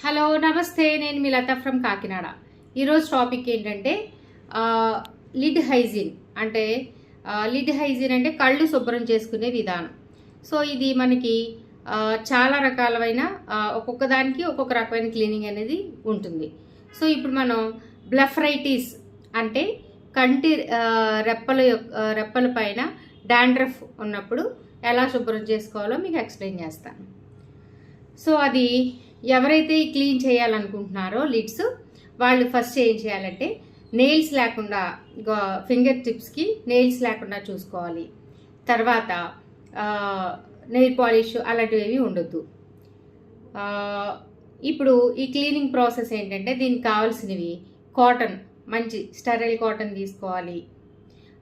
Hello నమస్తే. నేను మీ లత from Kakinada. ఈరోజు టాపిక్ ఏంటంటే లిడ్ హైజీన్. అంటే లిడ్ హైజీన్ అంటే కళ్ళు శుభ్రం చేసుకునే విధానం. సో ఇది మనకి చాలా రకాలైన ఒక్కొక్క దానికి ఒక్కొక్క రకమైన క్లీనింగ్ అనేది ఉంటుంది. సో ఇప్పుడు మనం బ్లఫ్రైటిస్ అంటే కంటి రెప్పల యొక్క రెప్పల పైన డాండ్రఫ్ ఉన్నప్పుడు ఎలా శుభ్రం చేసుకోవాలో మీకు ఎక్స్ప్లెయిన్ చేస్తాను. సో అది ఎవరైతే క్లీన్ చేయాలనుకుంటున్నారో లిడ్స్ వాళ్ళు ఫస్ట్ ఏం చేయాలంటే నెయిల్స్ లేకుండా ఫింగర్ టిప్స్కి నెయిల్స్ లేకుండా చూసుకోవాలి. తర్వాత నెయిల్ పాలిష్ అలాంటివి ఉండొద్దు. ఇప్పుడు ఈ క్లీనింగ్ ప్రాసెస్ ఏంటంటే దీనికి కావాల్సినవి కాటన్ మంచి స్టెరైల్ కాటన్ తీసుకోవాలి.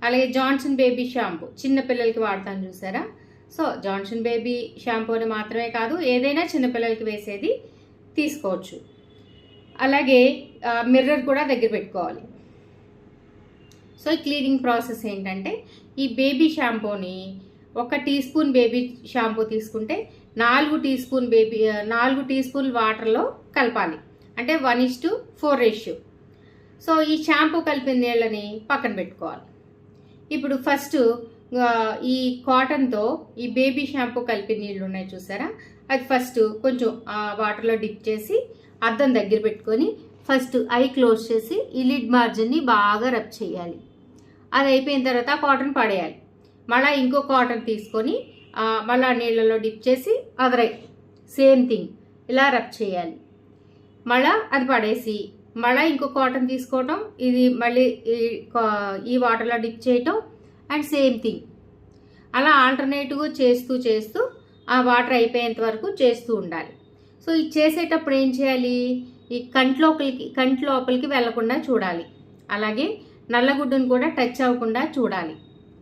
అలాగే జాన్సన్ బేబీ షాంపూ చిన్న పిల్లలకి వాడతాను చూసారా? సో జాన్సన్ బేబీ షాంపూని మాత్రమే కాదు ఏదైనా చిన్నపిల్లలకి వేసేది తీసుకోవచ్చు. అలాగే మిర్రర్ కూడా దగ్గర పెట్టుకోవాలి. సో ఈ క్లీనింగ్ ప్రాసెస్ ఏంటంటే ఈ బేబీ షాంపూని ఒక టీ స్పూన్ బేబీ షాంపూ తీసుకుంటే నాలుగు టీ స్పూన్ బేబీ నాలుగు టీ స్పూన్ వాటర్లో కలపాలి. అంటే one is to four ratio. So ఈ షాంపూ కలిపిన నీళ్ళని పక్కన పెట్టుకోవాలి. ఇప్పుడు ఫస్ట్ ఈ కాటన్తో ఈ బేబీ షాంపూ కలిపి నీళ్ళు ఉన్నాయి చూసారా? అది ఫస్ట్ కొంచెం వాటర్లో డిప్ చేసి అద్దం దగ్గర పెట్టుకొని ఫస్ట్ ఐ క్లోజ్ చేసి ఈ లిడ్ మార్జిన్ని బాగా రబ్ చేయాలి. అది అయిపోయిన తర్వాత కాటన్ పడేయాలి. మళ్ళీ ఇంకో కాటన్ తీసుకొని మళ్ళీ మళ్ళా నీళ్ళలో డిప్ చేసి అదరై సేమ్ థింగ్ ఇలా రబ్ చేయాలి. మళ్ళీ అది పడేసి మళ్ళీ ఇంకో కాటన్ తీసుకోవటం ఇది మళ్ళీ ఈ కా- ఈ వాటర్లో డిప్ చేయటం అండ్ సేమ్ థింగ్. అలా ఆల్టర్నేటివ్గా చేస్తూ చేస్తూ ఆ వాటర్ అయిపోయేంత వరకు చేస్తూ ఉండాలి. సో ఇది చేసేటప్పుడు ఏం చేయాలి? ఈ కంట్లోపలికి కంటి లోపలికి వెళ్ళకుండా చూడాలి. అలాగే నల్లగుడ్డును కూడా టచ్ అవ్వకుండా చూడాలి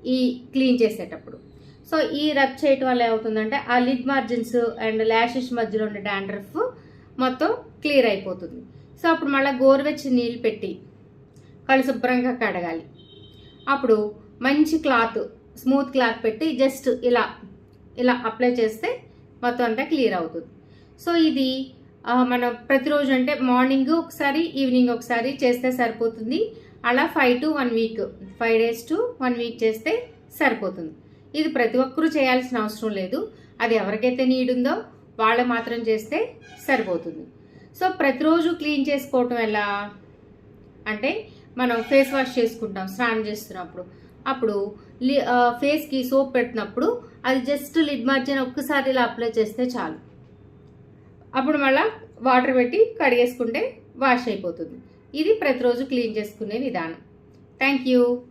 ఈ క్లీన్ చేసేటప్పుడు. సో ఈ రబ్ చేయటం వల్ల ఏమవుతుందంటే ఆ లిడ్ మార్జిన్స్ అండ్ ల్యాషెస్ మధ్యలో ఉండే డాండ్రఫ్ మొత్తం క్లియర్ అయిపోతుంది. సో అప్పుడు మళ్ళీ గోరువెచ్చి నీళ్ళు పెట్టి కళ్ళు శుభ్రంగా కడగాలి. అప్పుడు మంచి క్లాత్ స్మూత్ క్లాత్ పెట్టి జస్ట్ ఇలా ఇలా అప్లై చేస్తే మొత్తం అంతా క్లియర్ అవుతుంది. సో ఇది మనం ప్రతిరోజు అంటే మార్నింగ్ ఒకసారి ఈవినింగ్ ఒకసారి చేస్తే సరిపోతుంది. అలా five to one week five days to one week చేస్తే సరిపోతుంది. ఇది ప్రతి ఒక్కరూ చేయాల్సిన అవసరం లేదు. అది ఎవరికైతే నీడ్ ఉందో వాళ్ళు మాత్రం చేస్తే సరిపోతుంది. సో ప్రతిరోజు క్లీన్ చేసుకోవటం ఎలా? అంటే మనం ఫేస్ వాష్ చేసుకుంటాం స్నానం చేస్తున్నప్పుడు. అప్పుడు లి ఫేస్కి సోప్ పెట్టినప్పుడు అది జస్ట్ లిడ్ మార్జిన్ ఒక్కసారి ఇలా అప్లై చేస్తే చాలు. అప్పుడు మళ్ళీ వాటర్ పెట్టి కడిగేసుకుంటే వాష్ అయిపోతుంది. ఇది ప్రతిరోజు క్లీన్ చేసుకునే విధానం. Thank you.